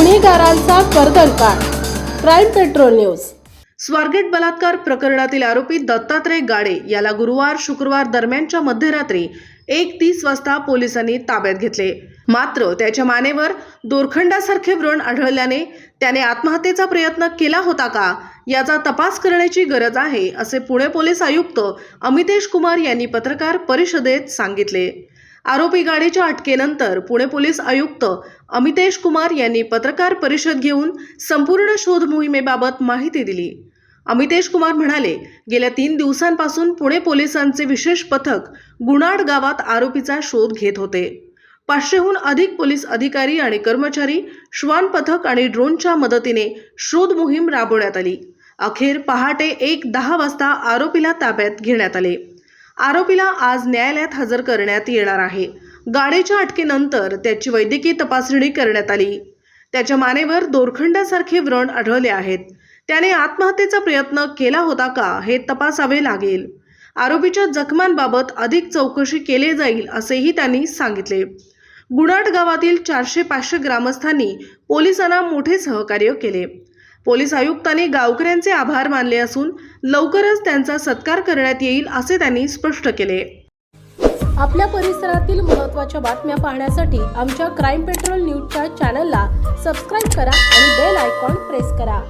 गुन्हेगारांचा कर्दनकाळ crime patrol news. Swargate बलात्कार प्रकरणातील आरोपी दत्तात्रय गाडे याला गुरुवार शुक्रवार दरम्यानच्या मध्यरात्री एक तीस वाजता पोलिसांनी ताब्यात घेतले. मात्र त्याच्या मानेवर दोरखंडासारखे व्रण आढळल्याने त्याने आत्महत्येचा प्रयत्न केला होता का याचा तपास करण्याची गरज आहे असे पुणे पोलीस आयुक्त अमितेश कुमार यांनी पत्रकार परिषदेत सांगितले. आरोपी गाडीच्या अटकेनंतर पुणे पोलीस आयुक्त अमितेश कुमार यांनी पत्रकार परिषद घेऊन संपूर्ण शोध मोहिमेबाबत माहिती दिली. अमितेश कुमार म्हणाले गेल्या तीन दिवसांपासून पुणे पोलिसांचे विशेष पथक गुणाड गावात आरोपीचा शोध घेत होते. पाचशेहून अधिक पोलीस अधिकारी आणि कर्मचारी श्वान पथक आणि ड्रोनच्या मदतीने शोध मोहीम राबवण्यात आली. अखेर पहाटे एक दहा वाजता आरोपीला ताब्यात घेण्यात आले. आरोपीला आज न्यायालयात हजर करण्यात येणार आहे. गाडीच्या अटकेनंतर त्याची वैद्यकीय तपासणी करण्यात आली. त्याच्या मानेवर दोरखंडासारखे व्रण आढळले आहेत. त्याने आत्महत्येचा प्रयत्न केला होता का हे तपासावे लागेल. आरोपीच्या जखमांबाबत अधिक चौकशी केली जाईल असेही त्यांनी सांगितले. गुडाट गावातील चारशे पाचशे ग्रामस्थांनी पोलिसांना मोठे सहकार्य केले. पोलीस आयुक्तांनी गावकऱ्यांचे आभार मानले असून लवकरच त्यांचा सत्कार करण्यात येईल असे त्यांनी स्पष्ट केले. आपल्या परिसरातील महत्त्वाच्या बातम्या पाहण्यासाठी आमच्या क्राईम पेट्रोल न्यूजच्या चॅनलला सबस्क्राईब करा आणि बेल आयकॉन प्रेस करा.